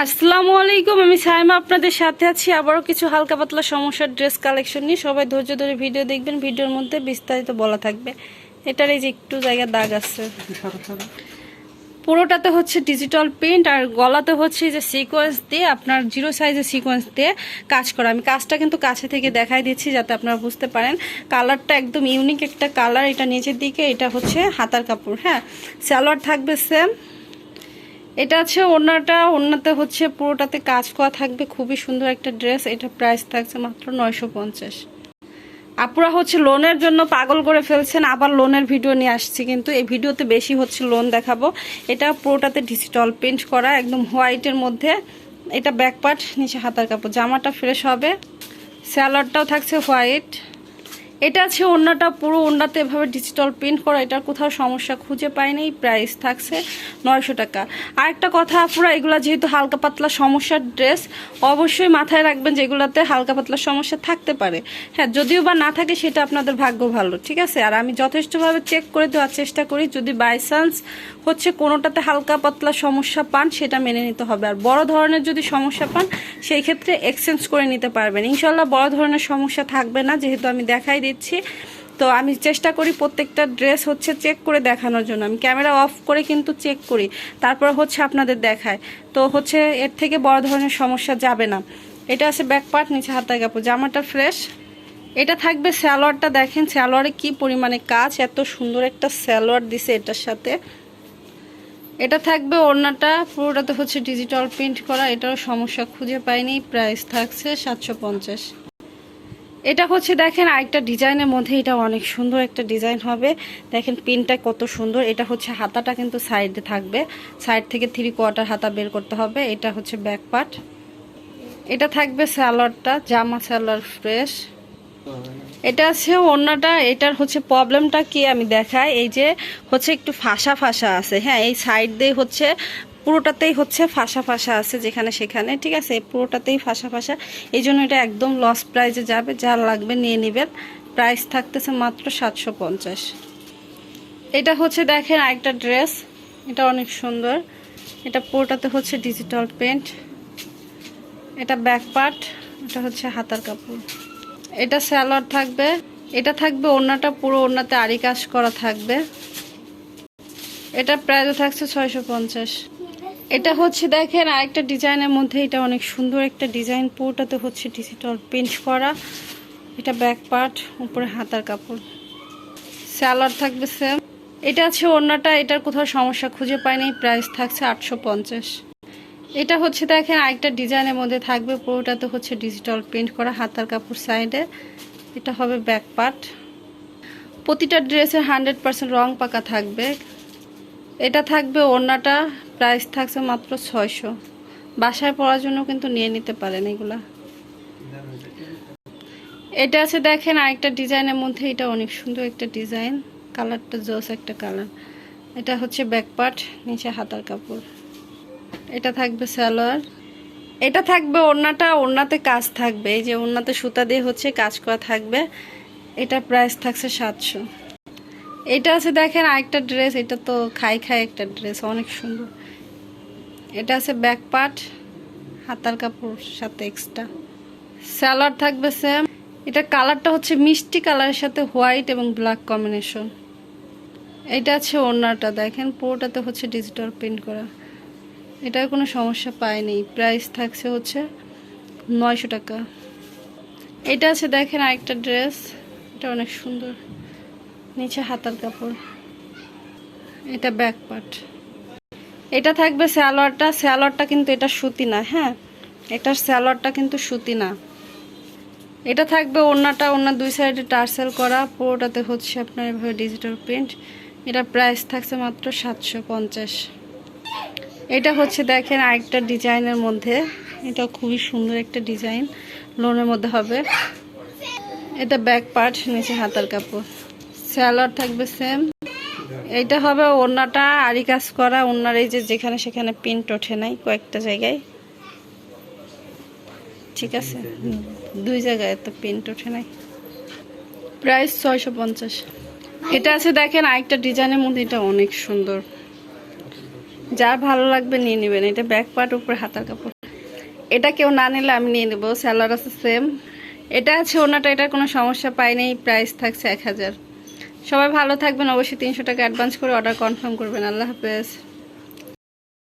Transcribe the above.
আসসালামু আলাইকুম, আমি সাইমা আপনাদের সাথে আছি। আবারও কিছু হালকা পাতলা সমস্যার ড্রেস কালেকশন নিয়ে। সবাই ধৈর্য ধরে ভিডিও দেখবেন, ভিডিওর মধ্যে বিস্তারিত বলা থাকবে। এটার এই যে একটু জায়গা দাগ আছে। পুরোটাতে হচ্ছে ডিজিটাল প্রিন্ট আর গলাতে হচ্ছে যে সিকোয়েন্স দিয়ে আপনার জিরো সাইজের সিকোয়েন্স দিয়ে কাজ করা। আমি কাজটা কিন্তু কাছে থেকে দেখাই দিচ্ছি যাতে আপনারা বুঝতে পারেন। কালারটা একদম ইউনিক একটা কালার, এটা নিচের দিকে, এটা হচ্ছে হাতার কাপড় হ্যাঁ? সালোয়ার থাকবে সেম এটা আছে ওড়নাটা ওড়নাতে হচ্ছে পুরোটাতে কাজ করা থাকবে, খুবই সুন্দর একটা ড্রেস, এটা প্রাইস থাকছে মাত্র নয়শো পঞ্চাশ। আপুরা হচ্ছে লোনের জন্য পাগল করে ফেলছেন, আবার লোনের ভিডিও নিয়ে আসছি, কিন্তু এই ভিডিওতে বেশি হচ্ছে লোন দেখাবো। এটা পুরোটাতে ডিজিটাল প্রিন্ট করা, একদম হোয়াইটের মধ্যে। এটা ব্যাকপার্ট নিচে হাতার কাপড়, জামাটা ফ্রেশ হবে। স্যালাডটাও থাকছে হোয়াইট এটা আছে ওড়নাটা পুরো ওড়নাতে এভাবে ডিজিটাল প্রিন্ট করা, এটার কোথাও সমস্যা খুঁজে পাইনি প্রাইস থাকছে নয়শো টাকা। আর একটা কথা আপুরা, এগুলো যেহেতু হালকা পাতলা সমস্যার ড্রেস অবশ্যই মাথায় রাখবেন যেগুলোতে হালকা পাতলা সমস্যা থাকতে পারে। হ্যাঁ যদিও বা না থাকে সেটা আপনাদের ভাগ্য ভালো, ঠিক আছে? আর আমি যথেষ্টভাবে চেক করে দেওয়ার চেষ্টা করি, যদি বাই চান্স হচ্ছে কোনোটাতে হালকা পাতলা সমস্যা পান, সেটা মেনে নিতে হবে। আর বড় ধরনের যদি সমস্যা পান, সেই ক্ষেত্রে এক্সচেঞ্জ করে নিতে পারবেন। ইনশাল্লাহ বড় ধরনের সমস্যা থাকবে না, যেহেতু আমি দেখাই দিচ্ছি। তো আমি চেষ্টা করি প্রত্যেকটা ড্রেস হচ্ছে চেক করে দেখানোর জন্য। আমি ক্যামেরা অফ করে কিন্তু চেক করি। তারপর হচ্ছে আপনাদের দেখায়। তো হচ্ছে এর থেকে বড় ধরনের সমস্যা যাবে না। এটা আছে ব্যাক পার্ট নিচে হাতায় কাপড়। জামাটা ফ্রেশ এটা থাকবে স্যালোয়ারটা দেখেন স্যালোয়ারে কি পরিমাণে কাজ। এত সুন্দর একটা স্যালোয়ার দিছে এটার সাথে। এটা থাকবে ওড়নাটা। পুরোটাতে হচ্ছে ডিজিটাল প্রিন্ট করা। এটারও সমস্যা খুঁজে পাইনি। প্রাইস থাকছে সাতশো পঞ্চাশ। এটা হচ্ছে দেখেন আরেকটা ডিজাইনের মধ্যে, এটা অনেক সুন্দর একটা ডিজাইন হবে। দেখেন পিনটা কত সুন্দর, এটা হচ্ছে হাতাটা কিন্তু সাইডে থাকবে। সাইড থেকে থ্রি কোয়ার্টার হাতা বের করতে হবে, এটা হচ্ছে ব্যাক পার্ট। এটা থাকবে স্যালোয়ারটা, জামা স্যালোয়ার ফ্রেশ। এটা আছে অন্যটা এটার হচ্ছে প্রবলেমটা কি আমি দেখাই, এই যে হচ্ছে একটু ফাঁসা ফাঁসা আছে। হ্যাঁ এই সাইড দিয়ে হচ্ছে পুরোটাতেই হচ্ছে ফাঁসা ফাঁসা আছে যেখানে সেখানে, ঠিক আছে? পুরোটাতেই ফাঁসা ফাঁসা। এই জন্য এটা একদম লস প্রাইজে যাবে, যা লাগবে নিয়ে নেবেন। প্রাইস থাকতেছে মাত্র সাতশো পঞ্চাশ। এটা হচ্ছে দেখেন আরেকটা ড্রেস এটা অনেক সুন্দর। এটা পুরোটাতে হচ্ছে ডিজিটাল পেন্ট এটা ব্যাক পার্ট এটা হচ্ছে হাতার কাপড়। এটা স্যালোয়ার থাকবে, এটা থাকবে ওড়নাটা, পুরো ওড়নাতে আরি কাজ করা থাকবে। এটা প্রাইস থাকছে ছয়শো পঞ্চাশ। এটা হচ্ছে দেখেন আরেকটা ডিজাইনের মধ্যে, এটা অনেক সুন্দর একটা ডিজাইন, পুরোটাতে হচ্ছে ডিজিটাল প্রিন্ট করা। এটা ব্যাক পার্ট উপরে হাতার কাপড়। স্যালোয়ার থাকবে সেম এটা আছে ওড়নাটা, এটার কোথাও সমস্যা খুঁজে পাইনি প্রাইস থাকছে আটশো পঞ্চাশ। এটা হচ্ছে দেখেন আরেকটা ডিজাইনের মধ্যে থাকবে, পুরোটাতে হচ্ছে ডিজিটাল প্রিন্ট করা, হাতার কাপড় সাইডে এটা হবে ব্যাক পার্ট প্রতিটা ড্রেসের হান্ড্রেড পার্সেন্ট রং পাকা থাকবে। এটা থাকবে ওড়নাটা প্রাইস থাকছে মাত্র ছয়শো। বাসায় পরার জন্য কিন্তু নিয়ে নিতে পারেন এগুলা। এটা আছে দেখেন আরেকটা ডিজাইনের মধ্যে, এটা অনেক সুন্দর একটা ডিজাইন। কালারটা জোস একটা কালার। এটা হচ্ছে ব্যাকপার্ট নিচে হাতার কাপড়। এটা থাকবে সালোয়ার। এটা থাকবে ওড়নাটা, ওড়নাতে কাজ থাকবে। এই যে ওড়নাতে সুতা দিয়ে হচ্ছে কাজ করা থাকবে। এটা প্রাইস থাকছে সাতশো। এটা আছে দেখেন আরেকটা ড্রেস এটা তো খাই খাই একটা ড্রেস অনেক সুন্দর। এটা আছে ব্যাক পার্ট হাতার কাপড়, সাথে এক্সট্রা স্যালাড থাকবে সেম এটা কালারটা হচ্ছে মিষ্টি কালারের সাথে হোয়াইট এবং ব্ল্যাক কম্বিনেশন এটা আছে ওড়নাটা, দেখেন, পুরোটাতে হচ্ছে ডিজিটাল প্রিন্ট করা। এটার কোনো সমস্যা পায়নি প্রাইস থাকছে হচ্ছে নয়শো টাকা। এটা আছে, দেখেন, আরেকটা ড্রেস এটা অনেক সুন্দর। নিচে হাতার কাপড়। এটা ব্যাক পার্ট এটা থাকবে স্যালোয়ারটা স্যালোয়ারটা কিন্তু এটা সুতি না হ্যাঁ? এটার স্যালোয়ারটা কিন্তু সুতি না। এটা থাকবে ওড়নাটা ওনার দুই সাইডে টার্সেল করা, পুরোটাতে হচ্ছে আপনার এভাবে ডিজিটাল প্রিন্ট এটা প্রাইস থাকছে মাত্র সাতশো পঞ্চাশ। এটা হচ্ছে দেখেন আরেকটা ডিজাইনের মধ্যে। এটা খুবই সুন্দর একটা ডিজাইন, লোনের মধ্যে হবে। এটা ব্যাক পার্ট নিচে হাতার কাপড়। স্যালোয়ার থাকবে সেম এইটা হবে ওড়নাটা আরি কাজ করা, ওড়নার এই যে যেখানে সেখানে প্রিন্ট ওঠে নাই কয়েকটা জায়গায়। ঠিক আছে? দুই জায়গায় তো প্রিন্ট ওঠে নাই। প্রাইস ছয়শো পঞ্চাশ। এটা আছে দেখেন, আরেকটা ডিজাইনের মধ্যে, এটা অনেক সুন্দর। যার ভালো লাগবে নিয়ে নেবেন। এটা ব্যাক পার্ট উপরে হাতার কাপড়। এটা কেউ না নিলে আমি নিয়ে নেব। স্যালার আছে সেম এটা আছে ওনাটা এটার কোনো সমস্যা পাইনি প্রাইস থাকছে এক হাজার। সবাই ভালো থাকবেন। অবশ্যই তিনশো টাকা অ্যাডভান্স করে অর্ডার কনফার্ম করবেন। আল্লাহ হাফেজ।